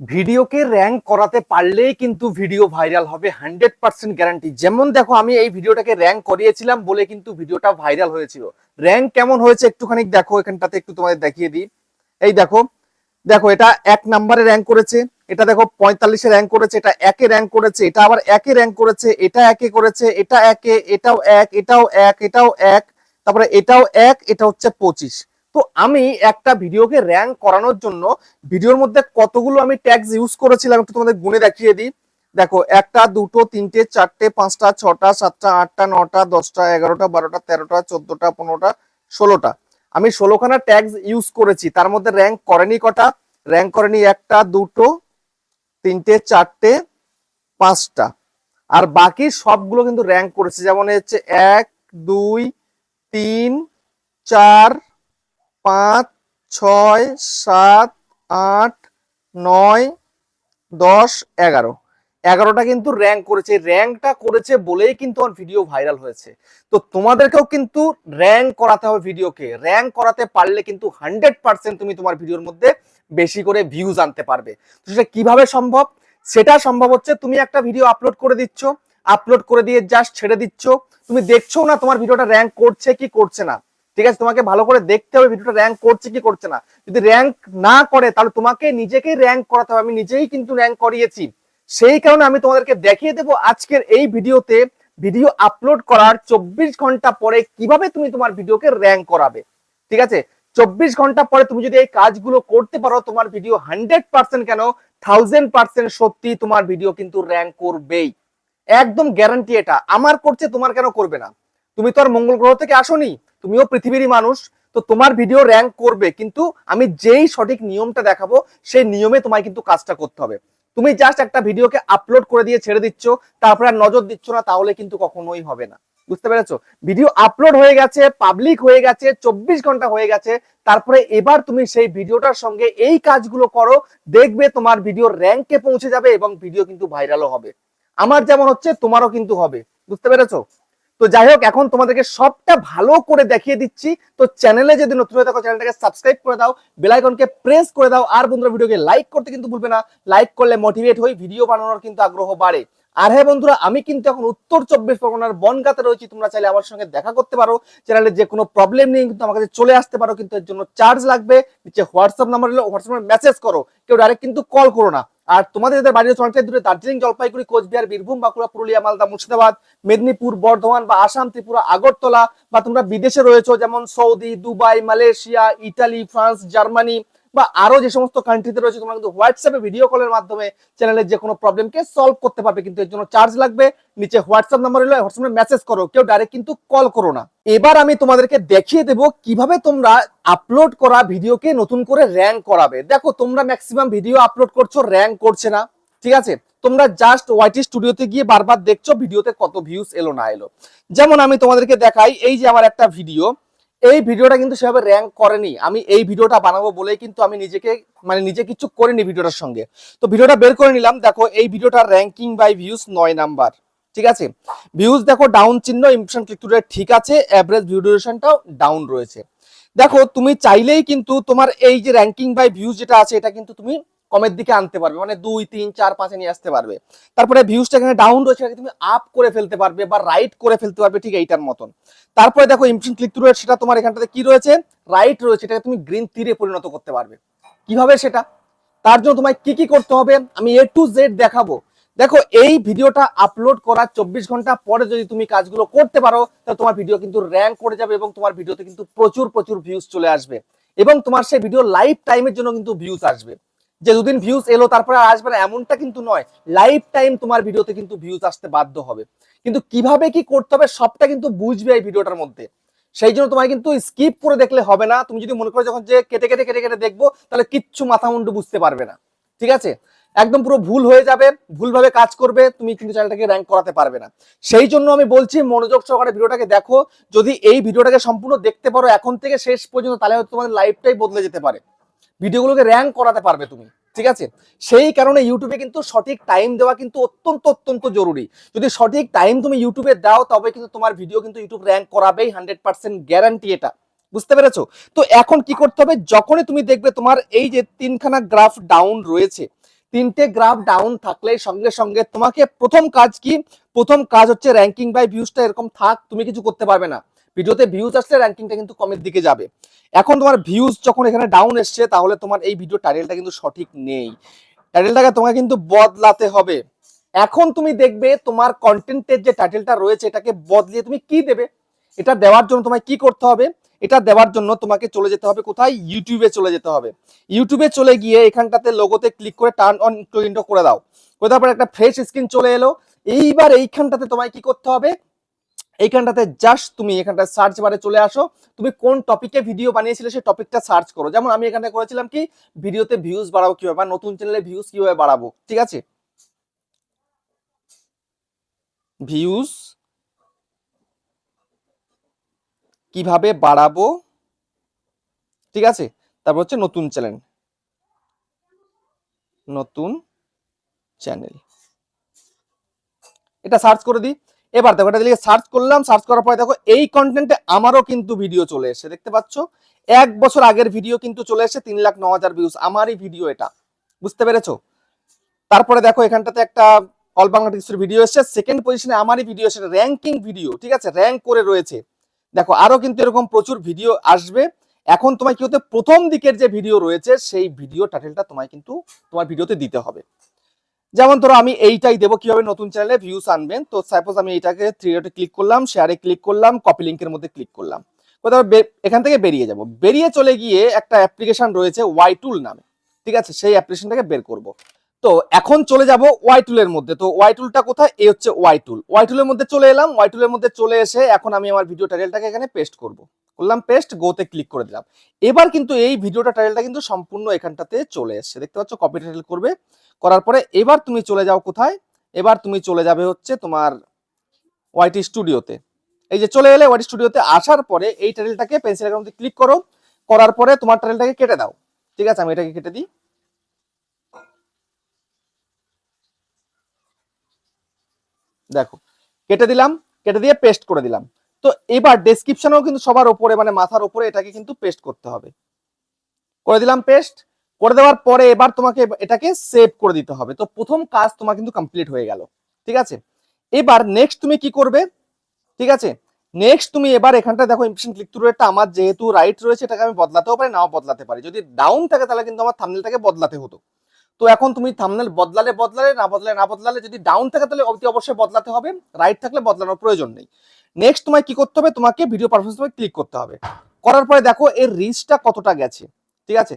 ভিডিওকে র্যাঙ্ক করাতে পারলেই কিন্তু ভিডিও ভাইরাল হবে হান্ড্রেড পার্সেন্ট গ্যারান্টি যেমন দেখো, আমি এই ভিডিওটাকে র্যাঙ্ক করিয়েছিলাম বলে কিন্তু ভিডিওটা ভাইরাল হয়েছিল। র্যাঙ্ক কেমন হয়েছে একটুখানি দেখো, এখানটাতে একটু তোমাদের দেখিয়ে দিই। এই দেখো দেখো, এটা এক নাম্বারে র্যাঙ্ক করেছে, এটা দেখো পঁয়তাল্লিশে র্যাঙ্ক করেছে, এটা একে র্যাঙ্ক করেছে, এটা আবার একে র্যাঙ্ক করেছে, এটা একে করেছে, এটা একে, এটাও এক এটাও এক এটাও এক, তারপরে এটাও এক, এটা হচ্ছে পঁচিশ। তো আমি একটা ভিডিওকে র্যাঙ্ক করানোর জন্য ভিডিওর মধ্যে কতগুলো আমি ট্যাগস ইউজ করেছিলাম একটু তোমাদের গুণে দেখিয়ে দিই। দেখো, একটা, দুটো, তিনটে, চারটে, পাঁচটা, ছটা, সাতটা, আটটা, নটা, দশটা, এগারোটা, বারোটা, তেরোটা, চোদ্দটা, পনেরোটা, ষোলোটা। আমি ষোলোখানা ট্যাগস ইউজ করেছি, তার মধ্যে র্যাঙ্ক করেনি কটা? র্যাঙ্ক করেনি একটা, দুটো, তিনটে, চারটে, পাঁচটা। আর বাকি সবগুলো কিন্তু র্যাঙ্ক করেছে, যেমন হচ্ছে এক, দুই, তিন, চার পাঁচ, ছয়, সাত, আট, নয়, দশ, এগারো। এগারোটা কিন্তু র্যাঙ্ক করেছে। র্যাঙ্কটা করেছে বলেই কিন্তু আমার ভিডিও ভাইরাল হয়েছে। তো তোমাদেরকেও কিন্তু র্যাঙ্ক করাতে হবে ভিডিওকে র্যাঙ্ক করাতে পারলে কিন্তু হান্ড্রেড পার্সেন্ট তুমি তোমার ভিডিওর মধ্যে বেশি করে ভিউজ আনতে পারবে। তো সেটা কীভাবে সম্ভব? সেটা সম্ভব হচ্ছে তুমি একটা ভিডিও আপলোড করে দিচ্ছ। আপলোড করে দিয়ে জাস্ট ছেড়ে দিচ্ছ। তুমি দেখছ না তোমার ভিডিওটা র্যাঙ্ক করছে কি করছে না। ঠিক আছে, তোমাকে ভালো করে দেখতে হবে, ভিডিওটা র্যাঙ্ক করছে কি করছে না। যদি র্যাঙ্ক না করে, তাহলে তোমাকে নিজেকেই র্যাঙ্ক করাতে হবে। আমি নিজেই কিন্তু র্যাঙ্ক করিয়েছি। সেই কারণে আমি তোমাদেরকে দেখিয়ে দেবো আজকের এই ভিডিওতে ভিডিও আপলোড করার চব্বিশ ঘণ্টা পরে কীভাবে তুমি তোমার ভিডিওকে র্যাঙ্ক করাবে। ঠিক আছে? চব্বিশ ঘণ্টা পরে তুমি যদি এই কাজগুলো করতে পারো, তোমার ভিডিও হান্ড্রেড পার্সেন্ট কেন? থাউজেন্ড পার্সেন্ট সত্যি তোমার ভিডিও কিন্তু র্যাঙ্ক করবেই। একদম গ্যারান্টি এটা। আমার করছে, তোমার কেন করবে না? তুমি তো আর মঙ্গল গ্রহ থেকে আসোনি। তুমিও পৃথিবীরই মানুষ, তো তোমার ভিডিও র্যাঙ্ক করবে, কিন্তু আমি যেই সঠিক নিয়মটা দেখাবো, সেই নিয়মে তোমায় কিন্তু কাজটা করতে হবে। তুমি জাস্ট একটা ভিডিওকে আপলোড করে দিয়ে ছেড়ে দিচ্ছ, তারপরে আর নজর দিচ্ছ না, তাহলে কিন্তু কখনোই হবে না। বুঝতে পেরেছ? ভিডিও আপলোড হয়ে গেছে পাবলিক হয়ে গেছে, চব্বিশ ঘণ্টা হয়ে গেছে, তারপরে এবার তুমি সেই ভিডিওটার সঙ্গে এই কাজগুলো করো, দেখবে তোমার ভিডিও র্যাঙ্কে পৌঁছে যাবে এবং ভিডিও কিন্তু ভাইরালও হবে। আমার যেমন হচ্ছে, তোমারও কিন্তু হবে। বুঝতে পেরেছ? তো যাই হোক, এখন তোমাদেরকে সবটা ভালো করে দেখিয়ে দিচ্ছি। তো চ্যানেলে যদি নতুন হয়ে থাকো চ্যানেলটাকে সাবস্ক্রাইব করে দাও বেল আইকনকে প্রেস করে দাও, আর বন্ধুরা ভিডিওকে লাইক করতে কিন্তু ভুলবে না। লাইক করলে মোটিভেট হই ভিডিও বানানোর কিন্তু আগ্রহ বাড়ে। আর হ্যাঁ বন্ধুরা, আমি কিন্তু এখন উত্তর চব্বিশ পরগনার বনগাতে রয়েছি, তোমরা চাইলে আমার সঙ্গে দেখা করতে পারো। চ্যানেলে যে কোনো প্রবলেম নেই কিন্তু আমার কাছে চলে আসতে পারো, কিন্তু এর জন্য চার্জ লাগবে। নিচে হোয়াটসঅ্যাপ নাম্বার হলে হোয়াটসঅ্যাপে মেসেজ করো, কেউ ডাইরেক্ট কিন্তু কল করো না। আর তোমাদের যাদের বাড়ির অনেকটাই দূরে, দার্জিলিং, জলপাইগুড়ি, কোচবিহার, বীরভূম, বাঁকুড়া, পুরুলিয়া, মালদা, মুর্শিদাবাদ, মেদিনীপুর, বর্ধমান বা আসাম, ত্রিপুরা, আগরতলা বা তোমরা বিদেশে রয়েছে, যেমন Saudi, Dubai, Malaysia Italy France, Germany বা আরও যে সমস্ত কান্ট্রিতে রয়েছে, তোমরা কিন্তু হোয়াটসঅ্যাপে ভিডিও কলের মাধ্যমে চ্যানেলের যে কোনো প্রবলেমকে সলভ করতে পারবে, কিন্তু এর জন্য চার্জ লাগবে। নিচে হোয়াটসঅ্যাপ নাম্বার হলে হোয়াটসঅ্যাপে মেসেজ করো, কেউ ডাইরেক্ট কিন্তু কল করো না। এবার আমি তোমাদেরকে দেখিয়ে দেবো কীভাবে তোমরা আপলোড করা ভিডিওকে নতুন করে র্যাঙ্ক করাবে। দেখো, তোমরা ম্যাক্সিমাম ভিডিও আপলোড করছ র্যাঙ্ক করছে না, ঠিক আছে? তোমরা জাস্ট ওয়াইটি স্টুডিওতে গিয়ে বারবার দেখছ ভিডিওতে কত ভিউজ এলো না এলো। যেমন আমি তোমাদেরকে দেখাই, এই যে আমার একটা ভিডিও এই ভিডিওটা কিন্তু সেভাবে র্যাঙ্ক করেনি। আমি এই ভিডিওটা বানাবো বলেই কিন্তু আমি নিজেকে মানে নিজে কিছু করিনি ভিডিওটার সঙ্গে। তো ভিডিওটা বের করে নিলাম। দেখো, এই ভিডিওটার র্যাঙ্কিং বাই ভিউজ নয় নাম্বার। ঠিক আছে? ভিউজ দেখো ডাউন চিহ্ন ইমপ্রেশন ক্লিক টু ঠিক আছে। অ্যাভারেজ ভিউ ডিউরেশনটাও ডাউন রয়েছে। দেখো, তুমি চাইলেই কিন্তু তোমার এই যে র্যাঙ্কিং বাই ভিউজ যেটা আছে, এটা কিন্তু তুমি কমের দিকে আনতে পারবে মানে দুই, তিন, চার, পাঁচে নিয়ে আসতে পারবে। তারপরে ভিউজটা এখানে ডাউন রয়েছে তুমি আপ করে ফেলতে পারবে বা রাইট করে ফেলতে পারবে ঠিক এইটার মতন। তারপরে দেখো ইমপ্রেশন ক্লিক টু সেটা তোমার এখানটাতে কি রয়েছে? রাইট রয়েছে এটাকে তুমি গ্রিন তীরে পরিণত করতে পারবে। কীভাবে সেটা? তার জন্য তোমায় কি কি করতে হবে? আমি এ টু জেড দেখাবো। দেখো, এই ভিডিওটা আপলোড করার চব্বিশ ঘণ্টা পরে যদি তুমি কাজগুলো করতে পারো, তাহলে তোমার ভিডিও কিন্তু র্যাঙ্ক করে যাবে এবং তোমার ভিডিওতে কিন্তু প্রচুর প্রচুর ভিউজ চলে আসবে। এবং তোমার সেই ভিডিও লাইফ টাইমের জন্য কিন্তু ভিউজ আসবে। যে দুদিন ভিউজ এলো, তারপরে আর আসবে না, এমনটা কিন্তু নয়। লাইফ টাইম তোমার ভিডিওতে কিন্তু ভিউজ আসতে বাধ্য হবে। কিন্তু কীভাবে কি করতে হবে সবটা কিন্তু বুঝবে এই ভিডিওটার মধ্যে। সেই জন্য তোমায় কিন্তু স্কিপ করে দেখলে হবে না। তুমি যদি মনে করো যখন যে কেটে কেটে কেটে কেটে দেখব, তাহলে কিচ্ছু মাথা মুন্ডু বুঝতে পারবে না। ঠিক আছে? একদম পুরো ভুল হয়ে যাবে, ভুলভাবে কাজ করবে, তুমি কিন্তু চ্যানেলটাকে র্যাঙ্ক করাতে পারবে না। সেই জন্য আমি বলছি, মনোযোগ সহকারে ভিডিওটাকে দেখো। যদি এই ভিডিওটাকে সম্পূর্ণ দেখতে পারো এখন থেকে শেষ পর্যন্ত, তাহলে হয়তো তোমাদের লাইফটাই বদলে যেতে পারে। ভিডিওগুলোকে র্যাঙ্ক করাতে পারবে তুমি, ঠিক আছে? সেই কারণে ইউটিউবে কিন্তু সঠিক টাইম দেওয়া কিন্তু অত্যন্ত অত্যন্ত জরুরি। যদি সঠিক টাইম তুমি ইউটিউবে দাও, তবে কিন্তু তোমার ভিডিও কিন্তু ইউটিউব র্যাঙ্ক করাবেই হান্ড্রেড পার্সেন্ট গ্যারান্টি এটা। বুঝতে পেরেছ? তো এখন কি করতে হবে? যখনই তুমি দেখবে তোমার এই যে তিনখানা গ্রাফ ডাউন রয়েছে, তিনটে গ্রাফ ডাউন থাকলে সঙ্গে সঙ্গে তোমাকে প্রথম কাজ কি? প্রথম কাজ হচ্ছে র্যাঙ্কিং বাই ভিউজটা এরকম থাক, তুমি কিছু করতে পারবে না। ভিডিওতে ভিউজ আসলে র্যাঙ্কিংটা কিন্তু কমের দিকে যাবে। এখন তোমার ভিউজ যখন এখানে ডাউন এসছে, তাহলে তোমার এই ভিডিও টাইটেলটা কিন্তু সঠিক নেই। টাইটেলটাকে তোমাকে কিন্তু বদলাতে হবে। এখন তুমি দেখবে তোমার কন্টেন্টের যে টাইটেলটা রয়েছে, এটাকে বদলিয়ে তুমি কি দেবে? এটা দেওয়ার জন্য তোমায় কি করতে হবে? এটা দেওয়ার জন্য তোমাকে চলে যেতে হবে কোথায়? ইউটিউবে চলে যেতে হবে। ইউটিউবে চলে গিয়ে এখানটাতে লোগোতে ক্লিক করে টার্ন অন ইন্টো করে দাও। করে তারপর একটা ফ্রেশ স্ক্রিন চলে এলো। এইবার এইখানটাতে তোমায় কি করতে হবে? এইখানটাতে জাস্ট তুমি এখানটা সার্চ বারে চলে আসো। তুমি কোন টপিকে ভিডিও বানিয়েছিলে সেই টপিকটা সার্চ করো। যেমন আমি এখানটা করেছিলাম কি ভিডিওতে ভিউজ বাড়াবো কীভাবে বা নতুন চ্যানেলে ভিউজ কীভাবে বাড়াবো, ঠিক আছে? ভিউজ কীভাবে বাড়াবো, ঠিক আছে? তারপর হচ্ছে নতুন চ্যানেল নতুন চ্যানেল এটা সার্চ করে দিই। এবার দেখো, এটা দিকে সার্চ করলাম সার্চ করার পরে দেখো, এই কন্টেন্টে আমারও কিন্তু ভিডিও চলে এসেছে, দেখতে পাচ্ছ? এক বছর আগের ভিডিও কিন্তু চলে এসেছে, তিন লাখ ন হাজার ভিউজ আমারই ভিডিও এটা, বুঝতে পেরেছ? তারপরে দেখো, এখানটাতে একটা অল বাংলা ভিডিও এসেছে সেকেন্ড পজিশনে আমারই ভিডিও এসেছে র্যাঙ্কিং ভিডিও ঠিক আছে? র্যাঙ্ক করে রয়েছে। দেখো, আরও কিন্তু এরকম প্রচুর ভিডিও আসবে। এখন তোমায় কি হতে প্রথম দিকের যে ভিডিও রয়েছে, সেই ভিডিও টাইটেলটা তোমায় কিন্তু তোমার ভিডিওতে দিতে হবে। যেমন ধরো আমি এইটাই দেবো, কীভাবে নতুন চ্যানেলে ভিউস আনবেন? তো সাপোজ আমি এইটাকে থ্রি ডটে ক্লিক করলাম শেয়ারে ক্লিক করলাম কপি লিঙ্কের মধ্যে ক্লিক করলাম। কোথাও এখান থেকে বেরিয়ে যাব। বেরিয়ে চলে গিয়ে একটা অ্যাপ্লিকেশন রয়েছে ওয়াই টুল নামে। ঠিক আছে? সেই অ্যাপ্লিকেশনটাকে বের করব। তো এখন চলে যাব ওয়াই টুলের মধ্যে। তো ওয়াই টুলটা কোথায়? এই হচ্ছে ওয়াই টুল ওয়াই টুলের মধ্যে চলে এলাম। ওয়াই টুলের মধ্যে চলে এসে এখন আমি আমার ভিডিও টাইটেলটাকে এখানে পেস্ট করব। করলাম পেস্ট গোতে ক্লিক করে দিলাম। এবার কিন্তু এই ভিডিওটা টাইটেলটা কিন্তু সম্পূর্ণ এখানটাতে চলে এসেছে। দেখতে পাচ্ছ কপি টাইটেল করবে। করার পরে এবার তুমি চলে যাও কোথায়? এবার তুমি চলে যাবে হচ্ছে তোমার ওয়াইটি স্টুডিওতে এই যে চলে এলে ওয়াইটি স্টুডিওতে আসার পরে এই টাইটেলটাকে পেন্সিল মধ্যে ক্লিক করো। করার পরে তোমার টাইটেলটাকে কেটে দাও। ঠিক আছে, আমি এটাকে কেটে দিই। দেখো, কেটে দিলাম, কেটে দিয়ে পেস্ট করে দিলাম। তো এবার ডেসক্রিপশনেও কিন্তু সবার উপরে মানে মাথার উপরে এটাকে কিন্তু পেস্ট করতে হবে। করে দিলাম পেস্ট করে দেওয়ার পরে এবার তোমাকে এটাকে সেভ করে দিতে হবে। তো প্রথম কাজ তোমার কিন্তু কমপ্লিট হয়ে গেল, ঠিক আছে? এবার নেক্সট তুমি কি করবে, ঠিক আছে? নেক্সট তুমি এবার এখানটা দেখো ইমপ্রেশন ক্লিক থ্রু রেটটা আমার যেহেতু রাইট রয়েছে, এটাকে আমি বদলাতেও পারি, নাও বদলাতে পারি। যদি ডাউন থাকে তাহলে কিন্তু আমার থামনেলটাকে বদলাতে হতো। তো এখন তুমি থামনেল বদলালে বদলালে, না বদলালে না বদলালে যদি ডাউন থাকে তাহলে অবশ্যই বদলাতে হবে। রাইট থাকলে বদলানোর প্রয়োজন নেই। নেক্সট তোমায় কি করতে হবে? তোমাকে ভিডিও পারফরমেন্স ক্লিক করতে হবে। করার পরে দেখো এর রিচটা কতটা গেছে। ঠিক আছে?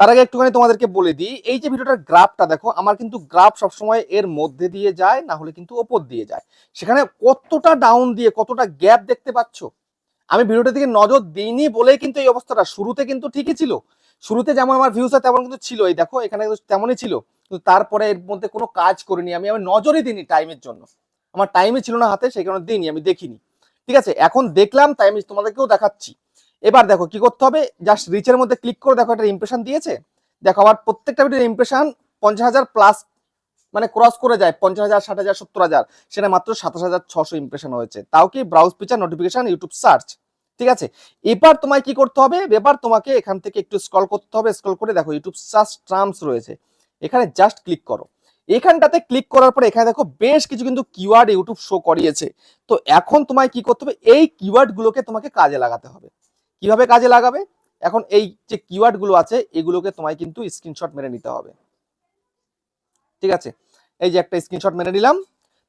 তার আগে একটুখানি তোমাদেরকে বলে দিই, এই যে ভিডিওটার গ্রাফটা দেখো, আমার কিন্তু গ্রাফ সবসময় এর মধ্যে দিয়ে যায়, না হলে কিন্তু ওপর দিয়ে যায়। সেখানে কতটা ডাউন দিয়ে, কতটা গ্যাপ দেখতে পাচ্ছ? আমি ভিডিওটা দিকে নজর দিইনি বলেই কিন্তু এই অবস্থাটা, শুরুতে কিন্তু ঠিকই ছিল। শুরুতে যেমন আমার ভিউজ তেমন কিন্তু ছিল। এই দেখো, এখানে তেমনই ছিল। কিন্তু তারপরে এর মধ্যে কোনো কাজ করিনি আমি আমি নজরই দিইনি টাইমের জন্য। আমার টাইমই ছিল না হাতে, সেই কারণে দিইনি, আমি দেখিনি। ঠিক আছে? এখন দেখলাম, তাই আমি তোমাদেরকেও দেখাচ্ছি। এবার দেখো কি করতে হবে? জাস্ট রিচের মধ্যে ক্লিক করে দেখো একটা ইমপ্রেশন দিয়েছে। দেখো আমার প্রত্যেকটা ভিডিওর ইমপ্রেশন পঞ্চাশ হাজার প্লাস মানে ক্রস করে যায়, পঞ্চাশ হাজার, ষাট হাজার, সত্তর হাজার। সেটা মাত্র সাতাশ হাজার ছশো ইমপ্রেশন হয়েছে। তাও কি browse picture notification YouTube search ঠিক আছে? এবার তোমায় কি করতে হবে? এবার তোমাকে এখান থেকে একটু স্ক্রল করতে হবে। স্ক্রল করে দেখো ইউটিউব সার্চ টার্মস রয়েছে। এখানে জাস্ট ক্লিক করো। এখানটাতে ক্লিক করার পরে এখানে দেখো বেশ কিছু কিন্তু কিওয়ার্ড ইউটিউব শো করিয়েছে। তো এখন তোমায় কি করতে হবে? এই কিওয়ার্ড গুলোকে তোমাকে কাজে লাগাতে হবে। কীভাবে কাজে লাগাবে? এখন এই যে কিওয়ার্ডগুলো আছে, এগুলোকে তোমায় কিন্তু স্ক্রিনশট মেরে নিতে হবে। ঠিক আছে? এই যে একটা স্ক্রিনশট মেরে নিলাম।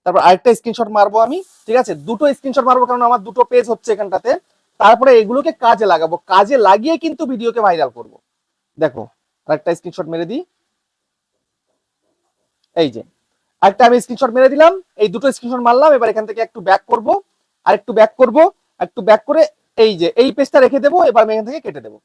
তারপর আরেকটা স্ক্রিনশট মারবো আমি। ঠিক আছে? দুটো স্ক্রিনশট মারবো কারণ আমার দুটো পেজ হচ্ছে এখানটাতে। তারপরে এগুলোকে কাজে লাগাবো। কাজে লাগিয়ে কিন্তু ভিডিওকে ভাইরাল করব। দেখো, আরেকটা স্ক্রিনশট মেরে দিই। এই যে, আরেকটা আমি স্ক্রিনশট মেরে দিলাম। এই দুটো স্ক্রিনশট মারলাম, এবার এখান থেকে একটু ব্যাক করব। আর একটু ব্যাক করব, একটু ব্যাক করে এই যে, এই পেজটা রেখে দেবো, এবার আমি এখান থেকে কেটে দেবো।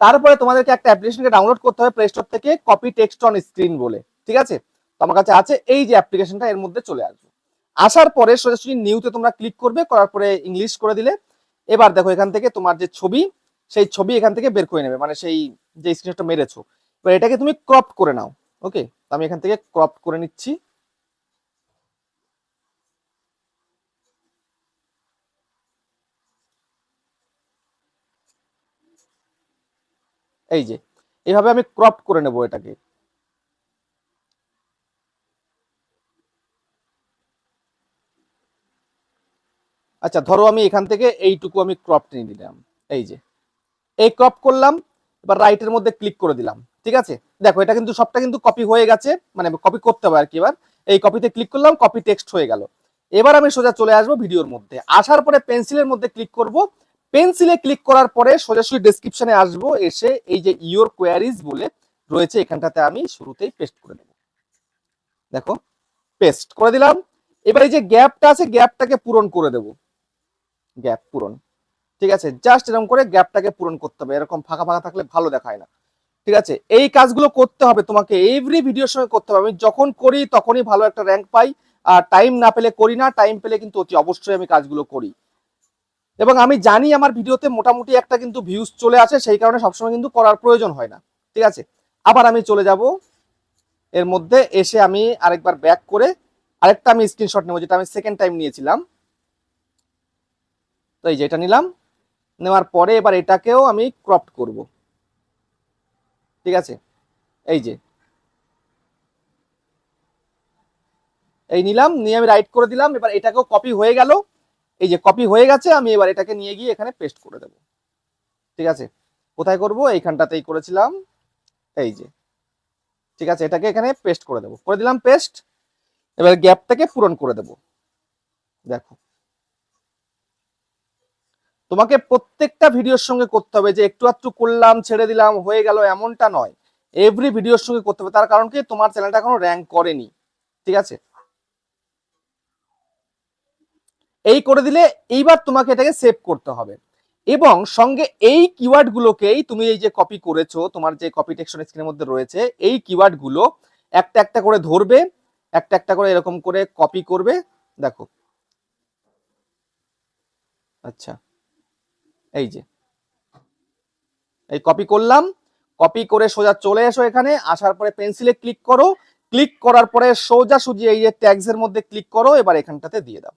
তারপরে তোমাদেরকে একটা অ্যাপ্লিকেশনকে ডাউনলোড করতে হবে প্লে স্টোর থেকে কপি টেক্সট অন স্ক্রিন বলে, ঠিক আছে? তো আমার কাছে আছে, এই যে অ্যাপ্লিকেশনটা এর মধ্যে চলে আসবে। আসার পরে সোজাসুজি নিউতে তোমরা ক্লিক করবে, করার পরে ইংলিশ করে দিলে। এবার দেখো এখান থেকে তোমার যে ছবি, সেই ছবি এখান থেকে বের করে নেবে মানে সেই যে স্ক্রিনশটটা মেরেছো। এবার এটাকে তুমি ক্রপ করে নাও। ওকে আমি এখান থেকে ক্রপ করে নিচ্ছি। এই যে এইভাবে আমি ক্রপ করে নেব এটাকে। আচ্ছা ধরো আমি এখান থেকে এইটুকু আমি ক্রপ নিয়ে নিলাম। এই যে, এই ক্রপ করলাম, এবার রাইটের মধ্যে ক্লিক করে দিলাম। ঠিক আছে? দেখো, এটা কিন্তু সবটা কিন্তু কপি হয়ে গেছে মানে কপি করতে হবে আর কি এবার। এই কপিতে ক্লিক করলাম কপি টেক্সট হয়ে গেল। এবার আমি সোজা চলে আসব ভিডিওর মধ্যে। আসার পরে পেন্সিলের মধ্যে ক্লিক করব। পেন্সিলে ক্লিক করার পরে সোজাসুজি ডেসক্রিপশনে আসব, এসে এই যে ইওর কোয়ারিজ বলে রয়েছে, এখানটাতে আমি শুরুতেই পেস্ট করে দেবো দেখো পেস্ট করে দিলাম। এবার এই যে গ্যাপটা আছে, গ্যাপটাকে পূরণ করে দেব। গ্যাপ পূরণ। ঠিক আছে? জাস্ট এরকম করে গ্যাপটাকে পূরণ করতে হবে। এরকম ফাঁকা ফাঁকা থাকলে ভালো দেখায় না। ঠিক আছে? এই কাজগুলো করতে হবে তোমাকে। এভরি ভিডিওর সঙ্গে করতে হবে। আমি যখন করি, তখনই ভালো একটা র্যাঙ্ক পাই। আর টাইম না পেলে করি না। টাইম পেলে কিন্তু অতি অবশ্যই আমি কাজগুলো করি। এবং আমি জানি আমার ভিডিওতে মোটামুটি একটা কিন্তু ভিউজ চলে আসে। সেই কারণে সবসময় কিন্তু করার প্রয়োজন হয় না। ঠিক আছে? আবার আমি চলে যাব। এর মধ্যে এসে আমি আরেকবার ব্যাক করে আরেকটা আমি স্ক্রিনশট নেব, যেটা আমি সেকেন্ড টাইম নিয়েছিলাম। তো এই যে এটা নিলাম। নেওয়ার পরে এবার এটাকেও আমি ক্রপ করব। ঠিক আছে? এই যে। এই নিলাম, নিয়ে আমি রাইট করে দিলাম, এবার এটাকেও কপি হয়ে গেল। এই যে কপি হয়ে গেছে, আমি এবার এটাকে নিয়ে গিয়ে এখানে পেস্ট করে দেব। ঠিক আছে? কোথায় করব? এইখানটাতেই করেছিলাম। এই যে। ঠিক আছে? এটাকে এখানে পেস্ট করে দেব। করে দিলাম পেস্ট এবার গ্যাপটাকে পূরণ করে দেব। দেখো। তোমাকে প্রত্যেকটা ভিডিওর সঙ্গে করতে হবে যে একটু একটু করলাম, ছেড়ে দিলাম, হয়ে গেল, এমনটা নয়। এভরি ভিডিওর সঙ্গে করতে হবে। তার কারণ কি? তোমার চ্যানেলটা এখনও র্যাঙ্ক করেনি। ঠিক আছে? এই করে দিলে এইবার তোমাকে এটাকে সেভ করতে হবে। এবং সঙ্গে এই কিওয়ার্ড গুলোকেই তুমি এই যে কপি করেছ, তোমার যে কপি টেকশন স্ক্রিনের মধ্যে রয়েছে, এই কিওয়ার্ডগুলো একটা একটা করে ধরবে, একটা একটা করে এরকম করে কপি করবে। দেখো। আচ্ছা। এই যে। এই কপি করলাম কপি করে সোজা চলে এসো এখানে, আসার পরে পেন্সিলে ক্লিক করো। ক্লিক করার পরে সোজা সুজি এই যে ট্যাগস এর মধ্যে ক্লিক করো, এবার এখানটাতে দিয়ে দাও।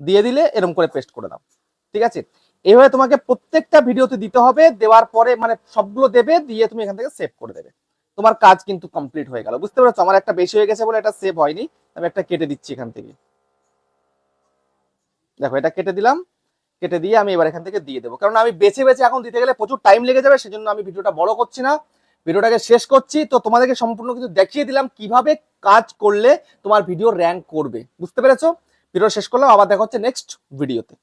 দিয়ে দিলে এরকম করে পেস্ট করে দাও। ঠিক আছে? এইভাবে তোমাকে প্রত্যেকটা ভিডিওতে দিতে হবে, দেওয়ার পরে মানে সবগুলো দেবে, দিয়ে তুমি এখান থেকে সেভ করে দেবে। তোমার কাজ কিন্তু কমপ্লিট হয়ে গেল, বুঝতে পেরেছ? আমার একটা বেশি হয়ে গেছে বলে এটা সেভ হয়নি, আমি একটা কেটে দিচ্ছি এখান থেকে। দেখো, এটা কেটে দিলাম কেটে দিয়ে আমি এবার এখান থেকে দিয়ে দেবো। কারণ আমি বেছে বেছে এখন দিতে গেলে প্রচুর টাইম লেগে যাবে, সেজন্য আমি ভিডিওটা বড় করছি না। ভিডিওটাকে শেষ করছি। তো তোমাদেরকে সম্পূর্ণ কিছু দেখিয়ে দিলাম কীভাবে কাজ করলে তোমার ভিডিও র্যাঙ্ক করবে। বুঝতে পেরেছ? ভিডিও শেষ করলাম, আবার দেখা হচ্ছে নেক্সট ভিডিওতে